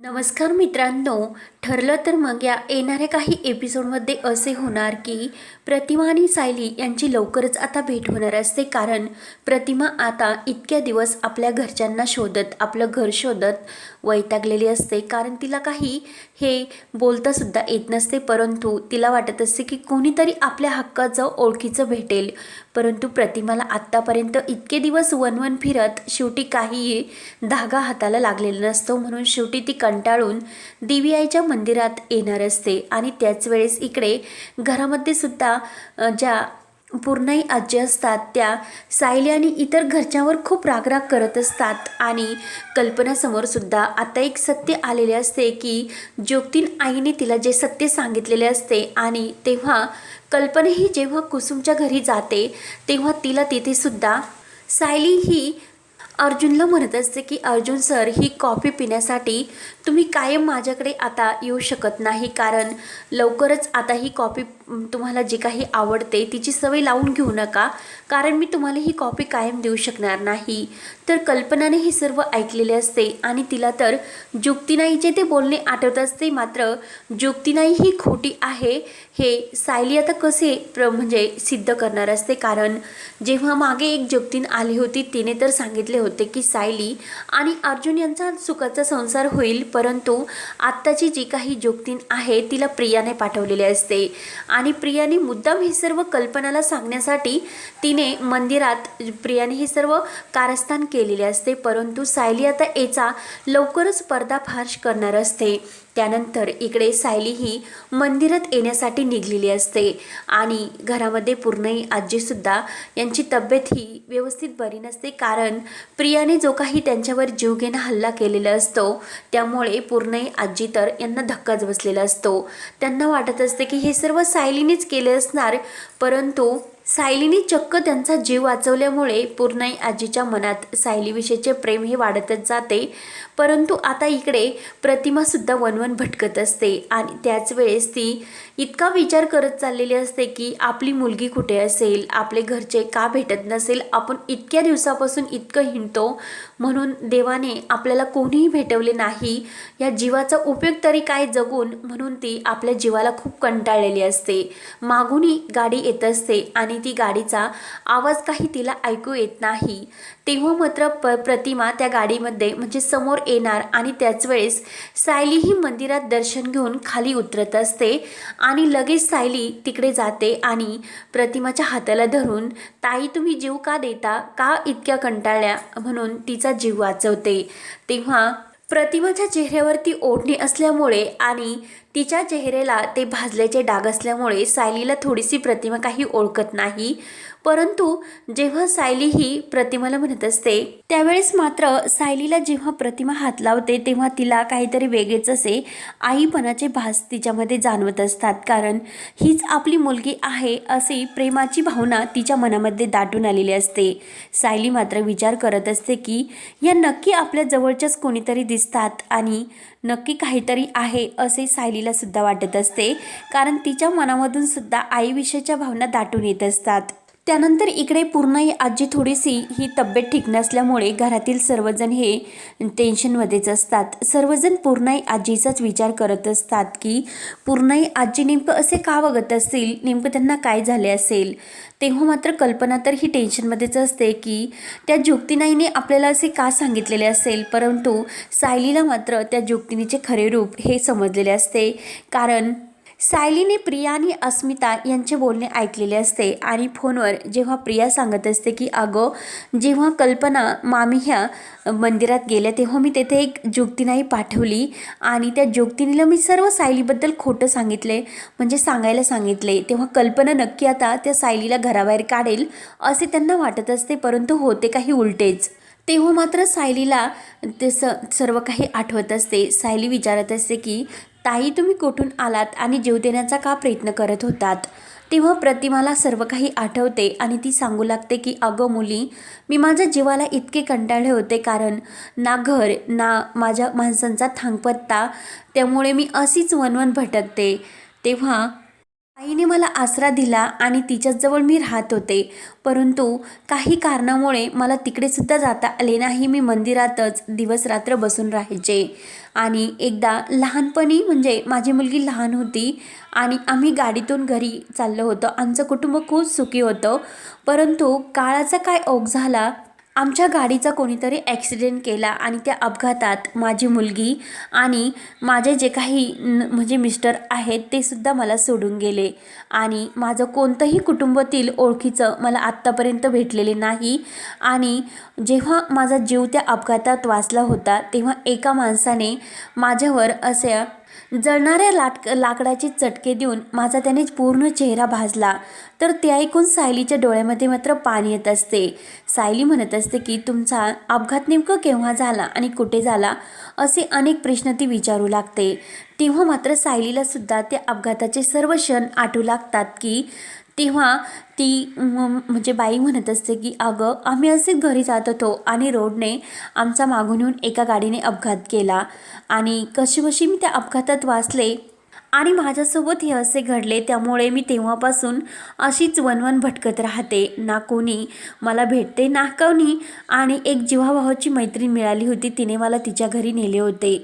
नमस्कार मित्रांनो ठरलं तर मग या येणाऱ्या काही एपिसोडमध्ये असे होणार की प्रतिमा आणि सायली यांची लवकरच आता भेट होणार असते कारण प्रतिमा आता इतक्या दिवस आपल्या घरच्यांना शोधत आपलं घर शोधत वैतागलेली असते. कारण तिला काही हे बोलतासुद्धा येत नसते. परंतु तिला वाटत असते की कोणीतरी आपल्या हक्काचं ओळखीचं भेटेल. परंतु प्रतिमाला आत्तापर्यंत इतके दिवस वनवन फिरत शेवटी काही धागा हाताला लागलेला नसतो. म्हणून शेवटी ती कंटाळून देवी आईच्या मंदिरात येणार असते. आणि त्याच वेळेस इकडे घरामध्ये सुद्धा ज्या पूर्णही आजी असतात. त्या सायली आणि इतर घरच्यावर खूप रागराग करत असतात. आणि कल्पनासमोर सुद्धा आता एक सत्य आलेले असते की ज्योतिन आईने तिला जे सत्य सांगितलेले असते आणि तेव्हा कल्पना ही जेव्हा कुसुमच्या घरी जाते तेव्हा तिला तिथेसुद्धा सायली ही अर्जुनला म्हणत असते की अर्जुन सर ही कॉफी पिण्यासाठी तुम्ही कायम माझ्याकडे आता येऊ शकत नाही. कारण लवकरच आता ही कॉफी तुम्हाला जी काही आवडते तिची सवय लावून घेऊ नका. कारण मी तुम्हाला ही कॉफी कायम देऊ शकणार नाही. तर कल्पनाने हे सर्व ऐकलेले असते आणि तिला तर जुक्तीनाईचे ते बोलणे आठवत असते. मात्र जुक्तीनाई ही खोटी आहे हे सायली आता कसे प्र म्हणजे सिद्ध करणार असते? कारण जेव्हा मागे एक जुक्तीन आली होती तिने तर सांगितले होते की सायली आणि अर्जुन यांचा सुखाचा संसार होईल परंतु आत्ताची जी काही जुक्तीन आहे तिला प्रियाने पाठवलेली असते. आणि प्रियाने मुद्दाम हे सर्व कल्पनाला सांगण्यासाठी तिने मंदिरात प्रियाने हे सर्व कारस्थान केलेली असते परंतु सायली आता याचा लवकरच पर्दाफाश करणार असते. त्यानंतर इकडे सायली ही मंदिरात येण्यासाठी निघलेली असते आणि घरामध्ये पूर्णही आजीसुद्धा यांची तब्येत ही व्यवस्थित बरी नसते कारण प्रियाने जो काही त्यांच्यावर जीवघेणा हल्ला केलेला असतो त्यामुळे पूर्णही आजी तर यांना धक्काच बसलेला असतो. त्यांना वाटत असते की हे सर्व सायलीनेच केले असणार परंतु सायलीने चक्क त्यांचा जीव वाचवल्यामुळे पूर्णाई आजीच्या मनात सायलीविषयीचे प्रेम हे वाढतच जाते. परंतु आता इकडे प्रतिमासुद्धा वनवन भटकत असते आणि त्याच वेळेस ती इतका विचार करत चाललेली असते की आपली मुलगी कुठे असेल? आपले घरचे का भेटत नसेल? आपण इतक्या दिवसापासून इतकं हिंडतो. म्हणून देवाने आपल्याला कोणीही भेटवले नाही या जीवाचा उपयोग तरी काय जगून म्हणून ती आपल्या जीवाला खूप कंटाळलेली असते. मागूनही गाडी येत असते आणि ती गाडीचा आवाज काही तिला ऐकू येत नाही. तेव्हा मात्र प प्रतिमा त्या गाडीमध्ये म्हणजे समोर येणार आणि त्याच वेळेस सायली ही मंदिरात दर्शन घेऊन खाली उतरत असते आणि लगेच सायली तिकडे जाते आणि प्रतिमाच्या हाताला धरून ताई तुम्ही जीव का देता? का इतक्या कंटाळल्या? म्हणून तिचा जीव वाचवते. तेव्हा प्रतिमाच्या चेहऱ्यावरती ओढणी असल्यामुळे आणि तिच्या चेहऱ्याला ते भाजल्याचे डाग असल्यामुळे सायलीला थोडीशी प्रतिमा काही ओळखत नाही. परंतु जेव्हा सायली ही प्रतिमाला म्हणत असते त्यावेळेस मात्र सायलीला जेव्हा प्रतिमा हात लावते तेव्हा तिला काहीतरी वेगळेच असे आईपणाचे भास तिच्यामध्ये जाणवत असतात. कारण हीच आपली मुलगी आहे अशी प्रेमाची भावना तिच्या मनामध्ये दाटून आलेली असते. सायली मात्र विचार करत असते की या नक्की आपल्या जवळच्याच कोणीतरी दिसतात आणि नक्की काहीतरी आहे असे सायलीला सुद्धा वाटत असते. कारण तिच्या मनामधून सुद्धा आईविषयीच्या भावना दाटून येत असतात. त्यानंतर इकडे पूर्ण आजी थोडीशी ही तब्येत ठीक नसल्यामुळे घरातील सर्वजण हे टेन्शनमध्येच असतात. सर्वजण पूर्णाई आजीचाच विचार करत असतात की पूर्णाई आजी नेमकं असे का बघत असतील? नेमकं त्यांना काय झाले असेल? तेव्हा मात्र कल्पना तर ही टेन्शनमध्येच असते की त्या जुक्तीनाईने आपल्याला असे का सांगितलेले असेल? परंतु सायलीला मात्र त्या जुक्तिनीचे खरे रूप हे समजलेले असते. कारण सायलीने प्रिया आणि अस्मिता यांचे बोलणे ऐकलेले असते आणि फोनवर जेव्हा प्रिया सांगत असते की अगं जेव्हा कल्पना मामी ह्या मंदिरात गेल्या तेव्हा मी तेथे एक जुक्तीनाई पाठवली आणि त्या जुक्तिनीला मी सर्व सायलीबद्दल खोटं सांगितले म्हणजे सांगायला सांगितले. तेव्हा कल्पना नक्की आता त्या सायलीला घराबाहेर काढेल असे त्यांना वाटत असते परंतु होते काही उलटेच. तेव्हा मात्र सायलीला ते स सर्व काही आठवत असते. सायली विचारत असते की ताई तुम्ही कुठून आलात आणि जीव देण्याचा का प्रयत्न करत होतात? तेव्हा प्रतिमाला सर्व काही आठवते आणि ती सांगू लागते की अगं मुली मी माझ्या जीवाला इतके कंटाळले होते कारण ना घर ना माझ्या माणसांचा थांगपत्ता त्यामुळे मी अशीच वनवन भटकते. तेव्हा आईने मला आसरा दिला आणि तिच्याचजवळ मी राहत होते. परंतु काही कारणामुळे मला तिकडेसुद्धा जाता आले नाही. मी मंदिरातच दिवस रात्र बसून राहायचे. आणि एकदा लहानपणी म्हणजे माझी मुलगी लहान होती आणि आम्ही गाडीतून घरी चाललो होतो. आमचं कुटुंब खूप सुखी होतं. परंतु काळाचा काय ओघ झाला आमच्या गाडीचा कोणीतरी ॲक्सिडेंट केला आणि त्या अपघातात माझी मुलगी आणि माझे जे काही न- म्हणजे मिस्टर आहेत ते सुद्धा मला सोडून गेले. आणि माझं कोणतंही कुटुंबातील ओळखीचं मला आत्तापर्यंत भेटलेले नाही. आणि जेव्हा माझा जीव त्या अपघातात वाचला होता तेव्हा एका माणसाने माझ्यावर असे जळणाऱ्या लाट लाकडाचे चटके देऊन माझा त्याने पूर्ण चेहरा भाजला. तर ते ऐकून सायलीच्या डोळ्यामध्ये मात्र पाणी येत असते. सायली म्हणत असते की तुमचा अपघात नेमकं केव्हा झाला आणि कुठे झाला? असे अनेक प्रश्न ती विचारू लागते. तेव्हा मात्र सायलीला सुद्धा त्या अपघाताचे सर्व क्षण आठवू लागतात की तेव्हा ती म्हणजे बाई म्हणत असते की अगं आम्ही असे घरी जात होतो आणि रोडने आमचा मागून येऊन एका गाडीने अपघात केला आणि कशी कशी मी त्या अपघातात वाचले आणि माझ्यासोबत हे असे घडले त्यामुळे मी तेव्हापासून अशीच वनवन भटकत राहते. ना कोणी मला भेटते ना कोणी. आणि एक जीवाभावाची मैत्रीण मिळाली होती तिने मला तिच्या घरी नेले होते.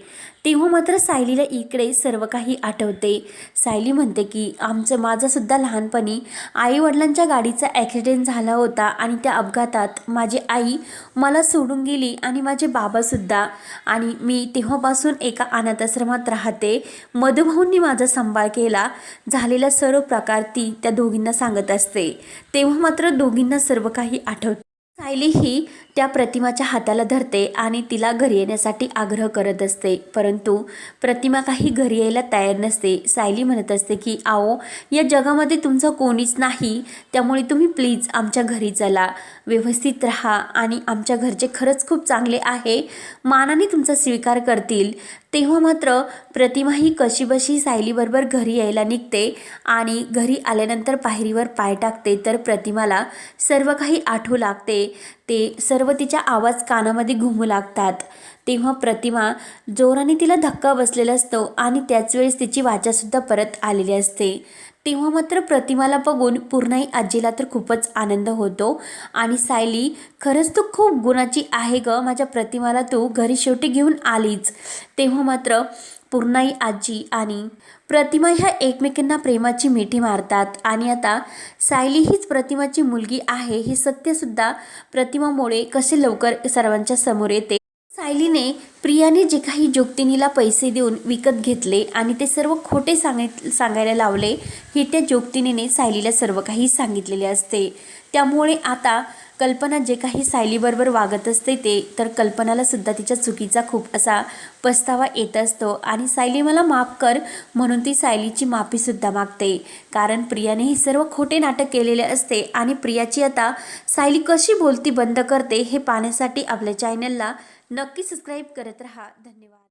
तेव्हा मात्र सायलीला इकडे सर्व काही आठवते. सायली म्हणते की आमचं माझंसुद्धा लहानपणी आईवडिलांच्या गाडीचा ॲक्सिडेंट झाला होता आणि त्या अपघातात माझी आई मला सोडून गेली आणि माझे बाबासुद्धा आणि मी तेव्हापासून एका अनाथाश्रमात राहते. मधुभाऊंनी माझा सांभाळ केला. झालेला सर्व प्रकार ती त्या दोघींना सांगत असते. तेव्हा मात्र दोघींना सर्व काही आठवते. सायली ही त्या प्रतिमाच्या हाताला धरते आणि तिला घरी येण्यासाठी आग्रह करत असते. परंतु प्रतिमा काही घरी यायला तयार नसते. सायली म्हणत असते की आओ या जगामध्ये तुमचं कोणीच नाही. त्यामुळे तुम्ही प्लीज आमच्या घरी चला. व्यवस्थित राहा आणि आमच्या घरचे खरंच खूप चांगले आहे. मानाने तुमचा स्वीकार करतील. तेव्हा मात्र प्रतिमा ही कशीबशी सायलीबरोबर घरी यायला निघते आणि घरी आल्यानंतर पायरीवर पाय टाकते. तर प्रतिमाला सर्व काही आठवू लागते. ते सर्व सर्व तिच्या आवाज कानामध्ये घुमू लागतात. तेव्हा प्रतिमा जोराने तिला धक्का बसलेला असतो आणि त्याच वेळेस तिची वाचासुद्धा परत आलेली असते. तेव्हा मात्र प्रतिमाला बघून पूर्णाई आजीला तर खूपच आनंद होतो. आणि सायली खरंच तू खूप गुणाची आहे ग माझ्या प्रतिमाला तू घरी शेवटी घेऊन आलीच. तेव्हा मात्र पूर्णाई आजी आणि प्रतिमा ह्या एकमेकींना प्रेमाची मिठी मारतात. आणि आता सायली हीच प्रतिमाची मुलगी आहे. हे सत्यसुद्धा प्रतिमामुळे कसे लवकर सर्वांच्या समोर येते? सायलीने प्रियाने जे काही जोगतिनीला पैसे देऊन विकत घेतले आणि ते सर्व खोटे सांगित सांगायला लावले हे त्या जोगतिनीने सायलीला सर्व काही सांगितलेले असते. त्यामुळे आता कल्पना जे काही सायलीबरोबर वागत असते ते तर कल्पनाला सुद्धा तिच्या चुकीचा खूप असा पस्तावा येत असतो. आणि सायली मला माफ कर म्हणून ती सायलीची माफीसुद्धा मागते. कारण प्रियाने हे सर्व खोटे नाटक केलेले असते आणि प्रियाची आता सायली कशी बोलती बंद करते हे पाहण्यासाठी आपल्या चॅनलला नक्की सबस्क्राईब करत राहा. धन्यवाद.